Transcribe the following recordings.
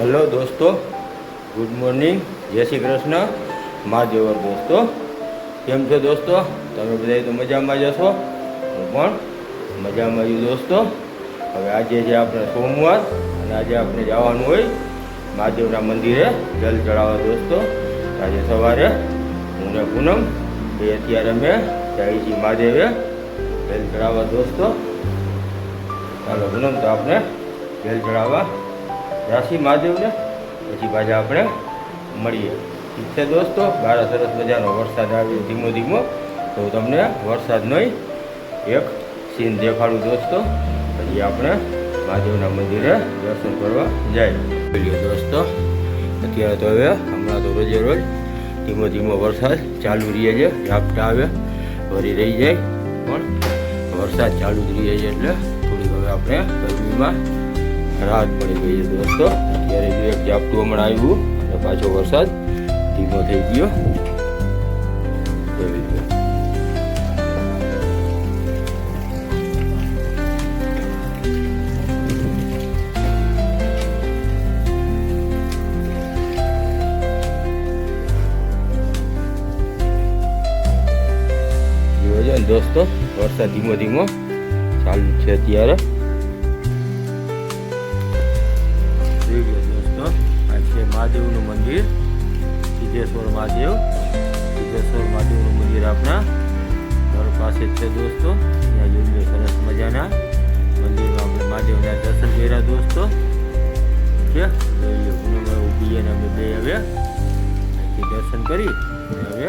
Hello દોસ્તો, good morning, જય શ્રી કૃષ્ણ મહાદેવર દોસ્તો. કેમ છો દોસ્તો? તમે બધા તો મજામાં જ હશો? હું પણ મજામાં છું દોસ્તો. હવે આજે છે આપણે સોમવાર અને આજે આપણે જવાનું હોય મહાદેવના મંદિરે જલ ચડાવવા દોસ્તો. આજે સવારે હું ને પૂનમ, એ અત્યારે અમે છીએ મહાદેવે જલ ચડાવવા દોસ્તો. ચાલો પૂનમ તો આપણે જલ ચડાવવા રાશિ મહાદેવને પછી પાછા આપણે મળીએ. ઠીક છે દોસ્તો? બારા સરસ મજાનો વરસાદ આવ્યો ધીમો ધીમો. તો તમને વરસાદનો એક સીન દેખાડું દોસ્તો. પછી આપણે મહાદેવના મંદિરે દર્શન કરવા જાય. દોસ્તો. અત્યારે તો હવે હમણાં તો રોજે રોજ ધીમો ધીમો વરસાદ ચાલુ રહે છે. ઝાપટા આવે, ભરી રહી જાય. પણ વરસાદ ચાલુ જ રહે છે એટલે થોડીક હવે આપણે ગરમીમાં રાહત પડી ગઈ છે દોસ્તો. અત્યારે જો એક ઝાપટું હમણાં આવ્યું અને પાછો વરસાદ ધીમો થઈ ગયો. એવી દોસ્તો, વરસાદ ધીમો ધીમો ચાલુ છે અત્યારે. મહાદેવનું મંદિર, સિદ્ધેશ્વર મહાદેવ, સિદ્ધેશ્વર મહાદેવનું મંદિર આપણા ઘર પાસે છે દોસ્તો. ત્યાં જોઈ સરસ મજાના મંદિરમાં આપણે મહાદેવના દર્શન કર્યા દોસ્તો. છે જોઈ અને અમે બે હવે દર્શન કરી અને હવે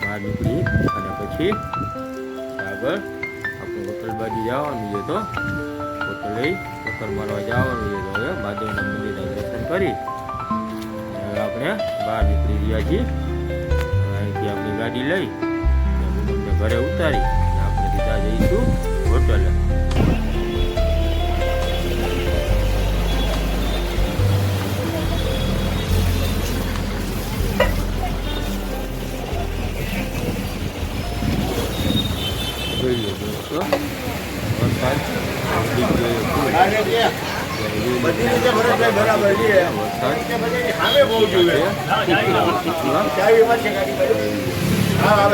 બહાર નીકળી અને પછી આગળ આપણે હોટલ બાજુ જવાનું છે તો. હોટલ લઈ ચક્કર મારવા જવાનું છે તો હવે મહાદેવના મંદિરના દર્શન કરી. આપણે બહાર નીકળી રહ્યા છીએ. અહીંથી આપણી ગાડી લઈ અને ઘરે ઉતારી આપણે સીધા જઈશું હોટલે. જોઈ દોસ્તો. વરસાદ. બધી રીતે બરાબર જોઈએ. હા,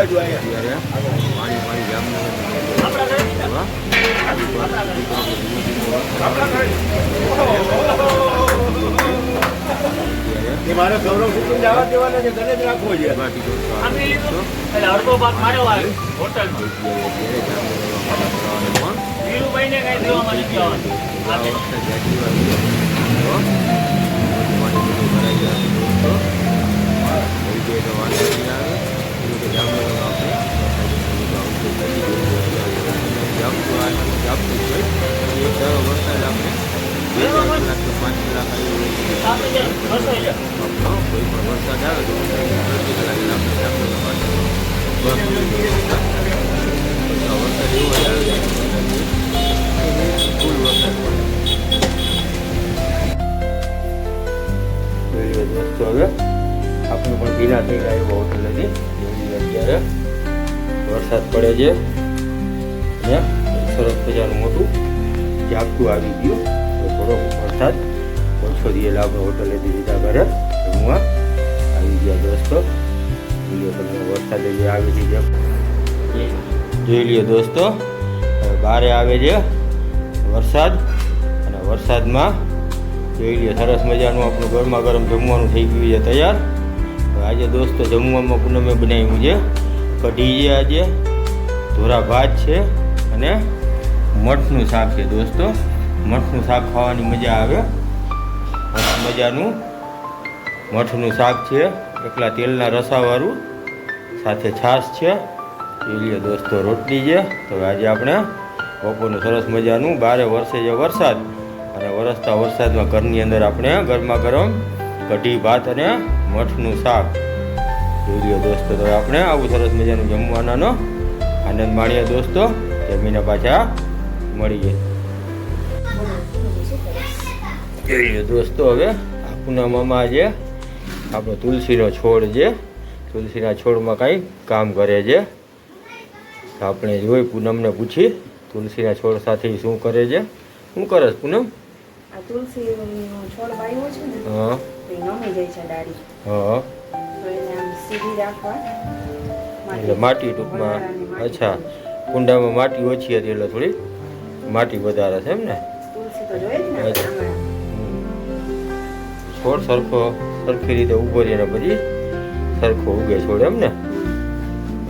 મારે સૌરવ કુટુંબ જવા દેવાના છે ઘરે જ રાખવો છે અડધો ભાગ માર્યો આવે હોટલમાં આવવાનું પાંચ કલાક સામે જે બસો છે કોઈ પણ વરસાદ આવે તો થઈ ગયા બહુ નથી. અત્યારે વરસાદ પડે છે, અહીંયા સરસ મજાનું મોટું ઝાપટું આવી ગયું. થોડો વરસાદ ઓછો થયેલા આપણે હોટલેથી લીધા ઘરે. જમવા આવી ગયા દોસ્તો. વરસાદ જે આવે છે જોઈ લઈએ દોસ્તો. બારે આવે છે વરસાદ. અને વરસાદમાં જોઈ લઈએ સરસ મજાનું આપણું ગરમા ગરમ જમવાનું થઈ ગયું છે તૈયાર. આજે દોસ્તો જમવામાં પૂનમે બનાવ્યું છે. કઢી છે આજે, ધોરા ભાત છે અને મઠનું શાક છે દોસ્તો. મઠનું શાક ખાવાની મજા આવે. મજાનું મઠનું શાક છે. એકલા તેલના રસાવાળું, સાથે છાશ છે. એ દોસ્તો, રોટલી છે. તો આજે આપણે બપોરનું સરસ મજાનું બારે વર્ષે છે વરસાદ, અને વરસતા વરસાદમાં ઘરની અંદર આપણે ગરમા ગરમ કઢી, ભાત અને મઠનું શાક. જોઈ દોસ્તો તો આપણે આવું સરસ મજાનું જમવાનાનો આનંદ માણીએ દોસ્તો. જમીને પાછા મળીએ. જોઈએ દોસ્તો હવે આ પૂનમમાં જે આપણો તુલસીનો છોડ છે તુલસીના છોડમાં કાંઈ કામ કરે છે. તો આપણે જોઈ પૂનમને પૂછી તુલસીના છોડ સાથે શું કરે છે. શું કરે પૂનમ? આ તુલસીનો છોડ વાવ્યો છે ને હા. જાય છે ડાળી. હા. એટલે માટી ટૂંકમાં અચ્છા કુંડામાં માટી ઓછી હતી એટલે થોડી માટી વધારે છે એમ ને. છોડ સરખો સરખી રીતે ઊભો રહીને પછી સરખો ઉગે છોડ એમ ને?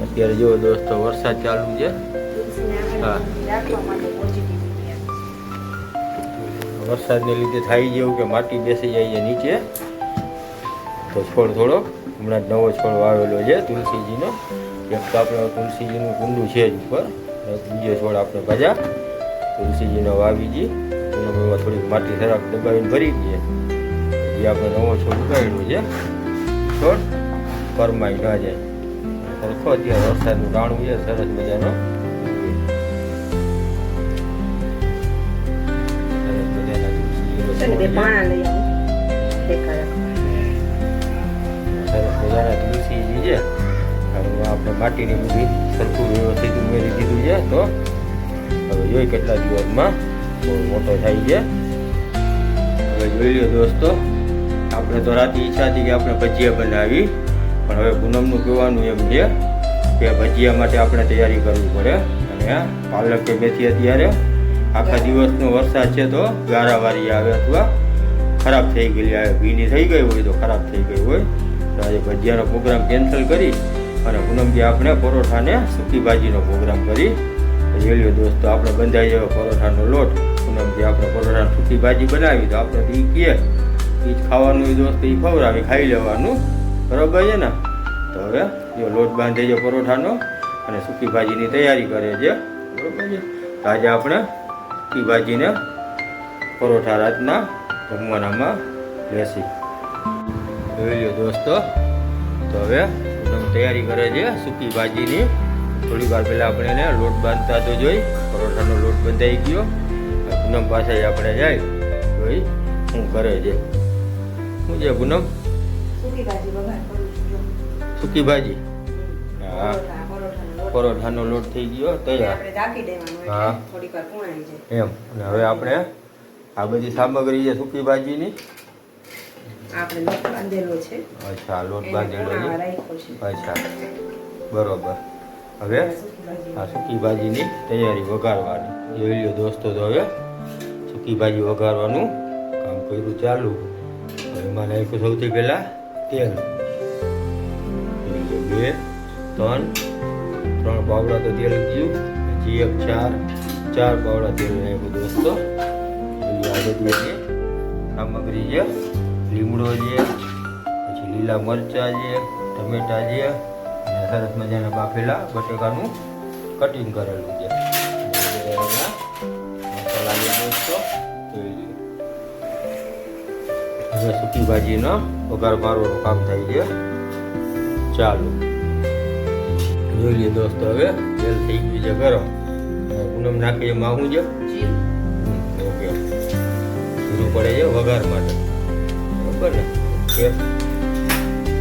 અત્યારે જો દોસ્તો વરસાદ ચાલુ છે. હા. વરસાદને લીધે થાય જેવું કે માટી બેસી જાય છે નીચે. તો છોડ થોડો હમણાં જ નવો છોડ વાવેલો છે તુલસીજીનો. એક તો આપણે તુલસીજીનું કુંડું છે જ ઉપર. બીજો છોડ આપણે ભજા. તુલસીજીનો વાવી જી. એમાં થોડીક માટી ખરાબ દબાવીને ભરી દઈએ. એ આપણે નવો છોડ ઉગાડ્યો છે. છોડ કરમાઈ ન જાય. સરખો અત્યારે વરસાદનું ટાણું છે સરસ મજાનો. સરસ મજાના તુલસીજીનો. પાણા લઈ આવું. દેખાય. મજાના તુલસીજી છે આપણે માટીની બધી સરખું વ્યવસ્થિત ઉમેરી દીધું છે, તો હવે જોઈ કેટલા દિવસમાં બહુ મોટો થાય છે. હવે જોઈ લો દોસ્તો, આપણે તો રાતે ઈચ્છા હતી કે આપણે ભજીયા બનાવી, પણ હવે પૂનમનું કહેવાનું એમ છે કે ભજીયા માટે આપણે તૈયારી કરવી પડે. અને પાલક કે મેથી અત્યારે આખા દિવસનો વરસાદ છે તો ગારાવારી આવે અથવા ખરાબ થઈ ગયેલી આવે ભીની થઈ ગઈ હોય તો ખરાબ થઈ ગઈ હોય. તો આજે ભજીયાનો પ્રોગ્રામ કેન્સલ કરી અને પૂનમજી આપણે પરોઠાને સૂકી ભાજીનો પ્રોગ્રામ કરી. રેલ્યો દોસ્તો, આપણે બંધાઈ જાય પરોઠાનો લોટ. પૂનમજી આપણે પરોઠાની સૂકી ભાજી બનાવી. તો આપણે એ કીએ એ જ ખાવાનું એ દોસ્ત એ ખવડાવી, ખાઈ લેવાનું. બરાબર છે ને? તો હવે જો લોટ બાંધી છે પરોઠાનો અને સૂકી ભાજીની તૈયારી કરે છે. બરાબર છે? તો આજે આપણે સૂકી ભાજીને પરોઠા રાતના જમવાનામાં લેશી. જોઈ લ્યો દોસ્તો. તો હવે એકદમ તૈયારી કરે છે સૂકી ભાજીની. થોડી વાર પહેલાં આપણે એને લોટ બાંધતા તો જોઈ. પરોઠાનો લોટ બંધાઈ ગયો. પૂનમ પાસે આપણે જાય જોઈ શું કરે છે. શું છે પૂનમ? સૂકી ભાજી હા. પરોઠાનો લોટ. થઈ ગયો તૈયાર. હા. એમ. અને હવે આપણે આ બધી સામગ્રી છે સૂકી ભાજીની. આપણે લોટ બાંધેલો છે. અચ્છા લોટ બાંધેલો છે. અચ્છા બરોબર. હવે આ સૂકી ભાજીની તૈયારી વઘારવાની. જોઈ લો દોસ્તો તો હવે સૂકી ભાજી વઘારવાનું કામ કર્યું ચાલુ. એમાં નાખ્યું સૌથી પહેલાં તેલ. બે ત્રણ ત્રણ પાવડા તો તેલ ગયું પછી એક ચાર ચાર પાવડા તેલ નાખ્યું દોસ્તો. જોઈ લ્યો આ બધી સામગ્રી છે લીમડો છે પછી લીલા મરચાં છે ટમેટા છે અને સરસ મજાના બાફેલા બટેકાનું કટિંગ કરેલું છે. મસાલા છે દોસ્તો હવે સૂકી ભાજીનો વઘાર મારવાનું કામ થાય છે. ચાલો. જોઈ લઈએ દોસ્તો હવે તેલ થઈ ગયું છે ગરમ પૂનમ નાખીએ માવું છે. ઓકે. પડે છે વઘાર માટે. બરાબર ને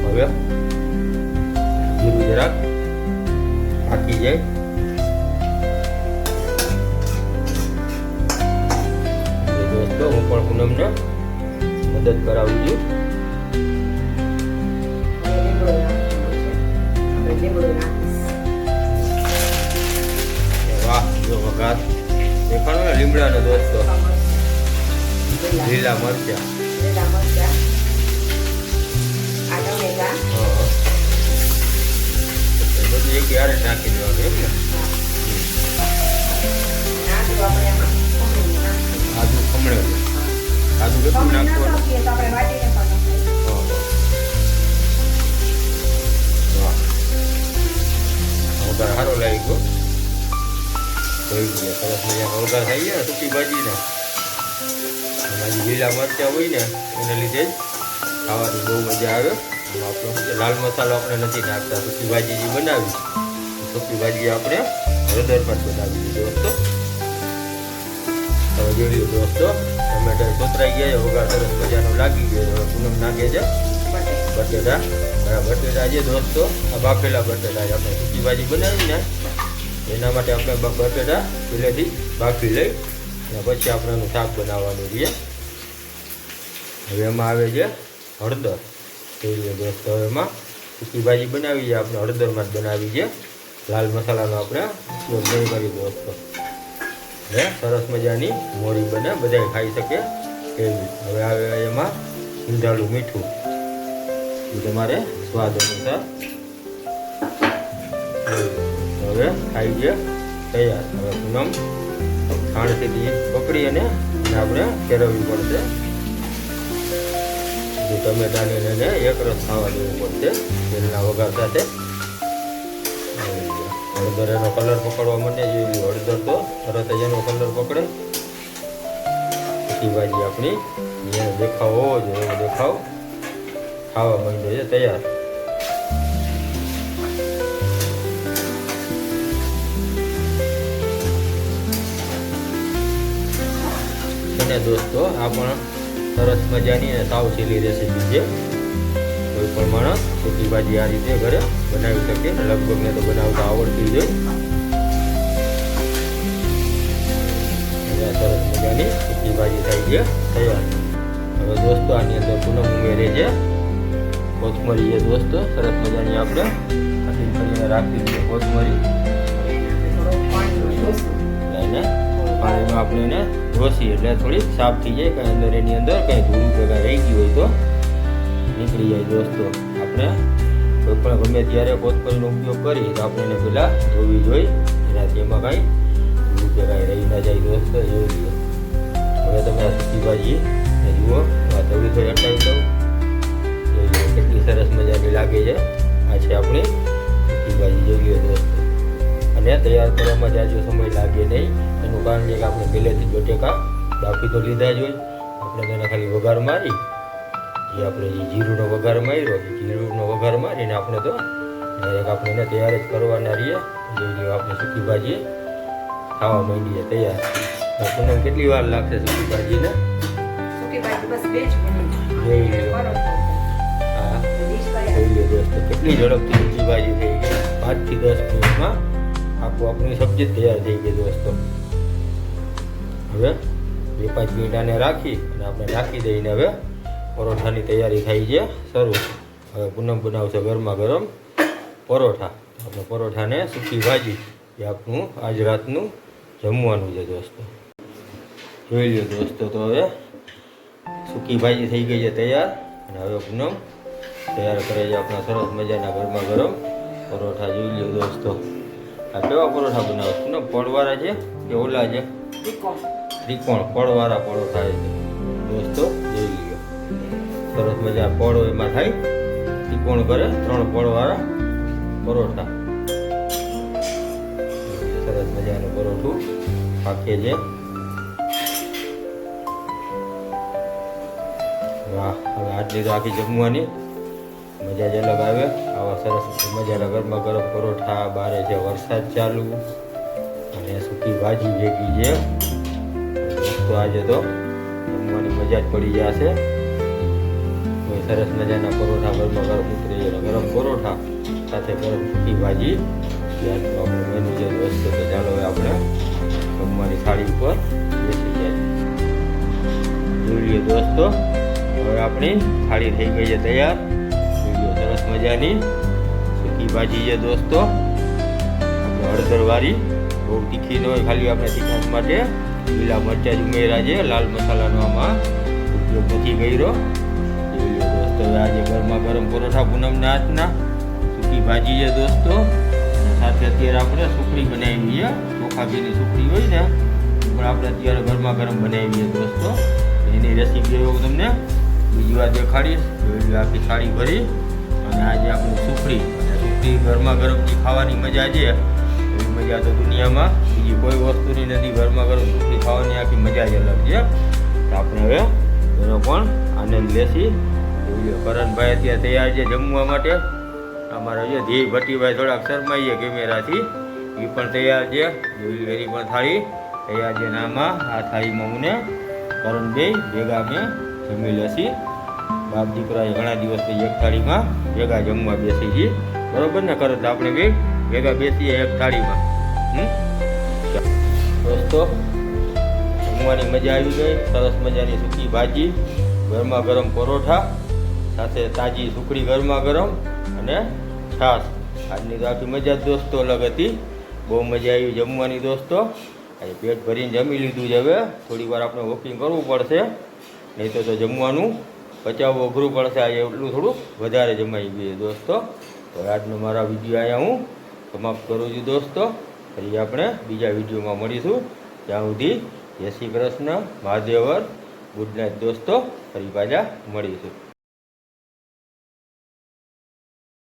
હવે જીરું જરાક પાકી જાય દોસ્તો, હું પણ પૂનમને મદદ કરાવું છું. વાહ, જો વઘાર દેખાણો ને લીમડાનો દોસ્તો લીલા મરચાં. બધું એક યારે નાખી દેવાનું એમાં. આદુ ખમણેલું. આદુ કેટલું નાખવાનું? વઘાર સારો લાગી ગયો જોઈ લઈએ સરસ મજાનો વઘાર થઈ ગયા. સૂકી ભાજીને. એમાં લીલા મરચાં હોય ને એને લીધે જ ખાવાની બહુ મજા આવે. આપણો લાલ મસાલો આપણે નથી નાખતા સૂકી ભાજી જે બનાવી. સૂકી ભાજી આપણે હળદર પર બનાવી દીધી દોસ્તો હવે જોઈ લ્યો દોસ્તો, ટમેટા કોતરાઈ ગયા વઘાર સરસ મજાનો લાગી ગયો. હવે પૂનમ નાખે છે. બટેટા. બટેટા જે દોસ્તો, આ બાફેલા બટેટા આપણે સૂકી ભાજી બનાવી ને, એના માટે આપણે બટેટા પહેલેથી બાફી લઈ, અને પછી આપણે શાક બનાવવાનું છે. હવે એમાં આવે છે હળદર. જોઈએ દોસ્તો એમાં સૂકી ભાજી બનાવી છે, આપણે હળદરમાં જ બનાવી છે. લાલ મસાલાનો આપણે ઉપયોગ નહીં કરી દોસ્તો. હવે સરસ મજાની મોરી બને, બધાય ખાઈ શકે એવી હવે આવે એમાં ઊંધાળું મીઠું. એ તમારે સ્વાદ અનુસાર હવે ખાઈ છે, તૈયાર. હવે પૂનમ ખાંડથી પકડી અને આપણે ફેરવવી પડશે. જે ટમેટાને એને એક રસ ખાવા દેવું પડશે તેલના વઘાર સાથે. હળદર એનો કલર પકડવા માંડે જેવી હળદર તો તરત જ એનો કલર પકડે. પછી ભાજી આપણી, જેનો દેખાવ હોવો જોઈએ એવો દેખાવ ખાવા માંડે છે, તૈયાર. અને દોસ્તો, આ પણ સરસ મજાની અને સાવ સહેલી રેસીપી છે. કોઈ પણ માણસ સૂકી ભાજી આ રીતે ઘરે બનાવી શકે. અને લગભગ ને તો બનાવતા આવડતી જ સરસ મજાની સૂકી ભાજી થઈ છે તૈયાર. હવે દોસ્તો આની અંદર પૂનમ ઉમેરે છે. કોથમરી છે દોસ્તો. સરસ મજાની આપણે કટિંગ કરીને રાખી દીધી કોથમરી. લઈને પાણીમાં આપણે એને ઘોસી એટલે થોડીક સાફ થઈ જાય કે અંદર એની અંદર કંઈ ધૂળ ભેગા રહી ગયું હોય તો નીકળી જાય દોસ્તો. આપણે કોઈ પણ ગમે ત્યારે કોથમરીનો ઉપયોગ કરીએ તો આપણે એને પહેલાં ધોવી જોઈ, એનાથી એમાં કાંઈ ધૂળ ભેગા રહી ના જાય દોસ્તો એવું જોઈએ હવે તમે સૂકી ભાજી જુઓ, આ તવી તો હટાવી દઉં. કેટલી સરસ મજાની લાગે છે. આ છે આપણી સૂકી ભાજી જોઈએ દોસ્તો. અને તૈયાર કરવામાં જાજો સમય લાગે નહીં એનું કારણ છે કે આપણે પહેલેથી બટેકા બાફી તો લીધા જ હોય. આપણે તેને ખાલી વઘાર મારી જે આપણે જે જીરુંનો વઘાર માર્યો. એ જીરુંનો વઘાર મારીને આપણે તો ડાયરેક્ટ આપણે એને તૈયાર જ કરવાના રહીએ. જેવી આપણે સૂકી ભાજી ખાવા માંડીએ તૈયાર. આપણને કેટલી વાર લાગશે સૂકી ભાજીને? સૂકી ભાજી બસ બે જ મિનિટ દોસ્તો કેટલી ઝડપથી સૂકી ભાજી થઈ ગઈ? પાંચથી દસ મિનિટમાં આખું આપણી સબ્જી તૈયાર થઈ ગઈ દોસ્તો. હવે બે પાંચ મિનિટ રાખી અને આપણે રાખી દઈને હવે પરોઠાની તૈયારી થઈ છે, શરૂ. હવે પૂનમ બનાવશે ગરમા ગરમ પરોઠા. આપણે પરોઠાને સૂકી ભાજી એ આપણું આજ રાતનું જમવાનું છે દોસ્તો. જોઈ લો દોસ્તો, તો હવે સૂકી ભાજી થઈ ગઈ છે તૈયાર. અને હવે પૂનમ તૈયાર કરે છે આપણા સરસ મજાના ગરમા ગરમ પરોઠા. જોઈ લો દોસ્તો. આ કેવા પરોઠા બનાવો પૂનમ પડવાળા છે કે ઓલા છે? ત્રિકોણ, ફળવાળા ફળો થાય છે. દોસ્તો, જોઈ લ્યો. સરસ મજા ફળ એમાં થાય. ત્રિકોણ કરે, ત્રણ ફળવાળા પરોઠા. સરસ મજાનું પરોઠું પાકે છે. વાહ, હવે આટલી તો જમવાની મજા જ અલગ આવે. આવા સરસ મજાના ગરમા ગરમ પરોઠા, બારે છે વરસાદ ચાલુ, અને સૂકી ભાજી ભેગી છે. તો આજે તો જમવાની મજા જ પડી જશે. સરસ મજાના પરોઠા ગરમા ગરમ ઉતરી ગરમ પરોઠા સાથે ગરમ સૂકી ભાજી. મેનુ જે વસ્તુ તો ચાલો હવે આપણે જમવાની થાળી ઉપર બેસી જાય. જોઈએ દોસ્તો. હવે આપણી થાળી થઈ ગઈ છે તૈયાર. જોઈ સરસ મજાની સૂકી ભાજી છે દોસ્તો. આપણે હળદરવાળી બહુ તીખી ન હોય ખાલી આપણે તીખા માટે. લીલા મરચાં જ ઉમેર્યા છે, લાલ મસાલાનો આમાં ઉપયોગ નથી કર્યો. દોસ્તો આજે ગરમા ગરમ પરોઠા પૂનમના હાથના. સૂકી ભાજી છે દોસ્તો. સાથે અત્યારે આપણે સુખડી બનાવી છે ચોખા ઘીની સુખડી હોય ને પણ આપણે અત્યારે ગરમા ગરમ બનાવી છે દોસ્તો. એની રેસીપી હું તમને બીજી વાર દેખાડીશ. લો આખી થાળી ભરી. અને આજે આપણી સુખડી. અને સુખડી ગરમા ગરમથી ખાવાની મજા છે. એવી મજા તો દુનિયામાં બીજી કોઈ વસ્તુની નથી ઘરમાં ગરમ સુખી ખાવાની આખી મજા જ અલગ છે, તો આપણે હવે એનો પણ આનંદ લેશી. કરણભાઈ અત્યારે તૈયાર છે જમવા માટે. અમારા જે ધીર ભટ્ટીભાઈ થોડાક શરમાઈએ કેમેરાથી. એ પણ તૈયાર છે. એની પણ થાળી. તૈયાર છે નામાં આ થાળીમાં હું ને કરણભાઈ ભેગા મેં જમી લેશી. બાપ દીકરાએ ઘણા દિવસ પછી એક થાળીમાં ભેગા જમવા બેસી છીએ. બરોબર ને કરત આપણે બે ભેગા બેસીએ એક થાળીમાં. હમ? દોસ્તો જમવાની મજા આવી ગઈ, સરસ મજાની સૂકી ભાજી, ગરમા ગરમ પરોઠા, સાથે તાજી સુખડી ગરમા ગરમ અને છાશ. આજની તો આખી મજા જ દોસ્તો અલગ હતી. બહુ મજા આવી જમવાની દોસ્તો. આજે પેટ ભરીને જમી લીધું છે હવે. થોડી વાર આપણે વોકિંગ કરવું પડશે. નહીં તો તો જમવાનું પચાવવું અઘરું પડશે. આજે એટલું થોડુંક વધારે જમાઈ ગયું દોસ્તો. તો આજનો મારા વીડિયો અહીંયા હું સમાપ્ત કરું છું દોસ્તો. ફરી આપણે બીજા વિડીયોમાં મળીશું. ત્યાં સુધી જય શ્રી કૃષ્ણ મહાદેવર. ગુડ નાઇટ દોસ્તો. ફરી પાછા મળીશું.